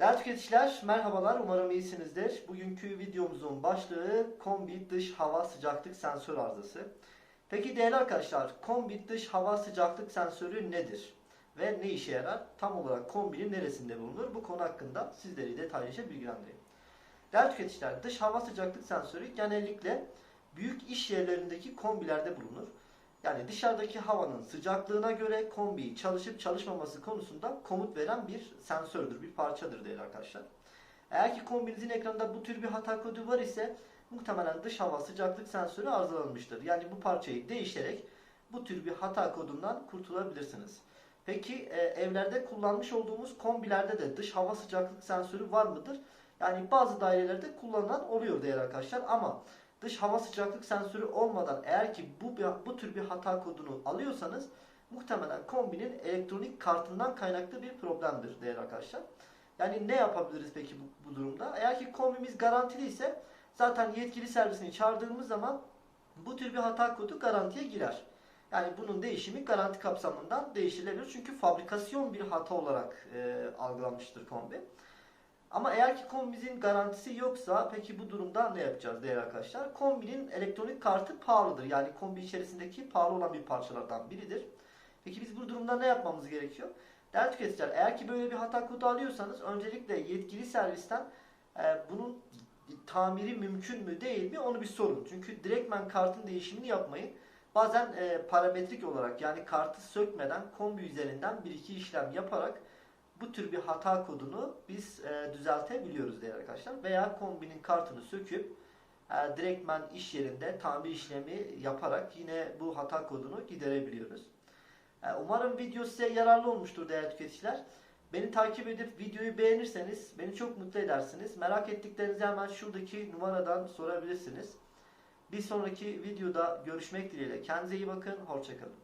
Değerli tüketiciler merhabalar umarım iyisinizdir. Bugünkü videomuzun başlığı kombi dış hava sıcaklık sensör arızası. Peki değerli arkadaşlar kombi dış hava sıcaklık sensörü nedir? Ve ne işe yarar? Tam olarak kombinin neresinde bulunur? Bu konu hakkında sizleri detaylıca bilgilendireyim. Değerli tüketiciler dış hava sıcaklık sensörü genellikle büyük iş yerlerindeki kombilerde bulunur. Yani dışarıdaki havanın sıcaklığına göre kombiyi çalışıp çalışmaması konusunda komut veren bir sensördür, bir parçadır değerli arkadaşlar. Eğer ki kombinizin ekranında bu tür bir hata kodu var ise muhtemelen dış hava sıcaklık sensörü arızalanmıştır. Yani bu parçayı değiştirerek bu tür bir hata kodundan kurtulabilirsiniz. Peki e, evlerde kullanmış olduğumuz kombilerde de dış hava sıcaklık sensörü var mıdır? Yani bazı dairelerde kullanılan oluyor değerli arkadaşlar ama dış hava sıcaklık sensörü olmadan eğer ki bu bu tür bir hata kodunu alıyorsanız muhtemelen kombinin elektronik kartından kaynaklı bir problemdir değerli arkadaşlar. Yani ne yapabiliriz peki bu, bu durumda? Eğer ki kombimiz garantili ise zaten yetkili servisini çağırdığımız zaman bu tür bir hata kodu garantiye girer. Yani bunun değişimi garanti kapsamından değişilebilir. Çünkü fabrikasyon bir hata olarak e, algılanmıştır kombi. Ama eğer ki kombimizin garantisi yoksa peki bu durumda ne yapacağız değerli arkadaşlar? Kombinin elektronik kartı pahalıdır. Yani kombi içerisindeki pahalı olan bir parçalardan biridir. Peki biz bu durumda ne yapmamız gerekiyor? Değerli tüketiciler eğer ki böyle bir hata kodu alıyorsanız öncelikle yetkili servisten e, bunun tamiri mümkün mü değil mi onu bir sorun. Çünkü direktmen kartın değişimini yapmayın. Bazen e, parametrik olarak yani kartı sökmeden kombi üzerinden bir iki işlem yaparak bu tür bir hata kodunu biz e, düzeltebiliyoruz değerli arkadaşlar. Veya kombinin kartını söküp e, direktmen iş yerinde tamir işlemi yaparak yine bu hata kodunu giderebiliyoruz. E, umarım video size yararlı olmuştur değerli tüketiciler. Beni takip edip videoyu beğenirseniz beni çok mutlu edersiniz. Merak ettiklerinizi hemen şuradaki numaradan sorabilirsiniz. Bir sonraki videoda görüşmek dileğiyle. Kendinize iyi bakın. Hoşçakalın.